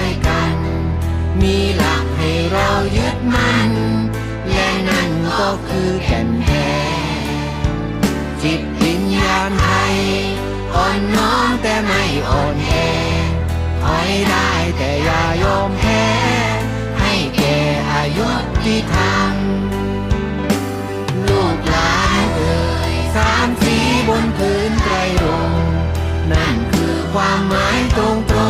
ย กันเธอจิตวิญญาณไทยอ่อนน้อมแต่ไม่อ่อนแอถอยได้แต่อย่ายอมแพ้ให้แก่อายุที่ทำลูกหลานเอ่ยสามสีบนพื้นไตรรงนั่นคือความหมายตรงตรง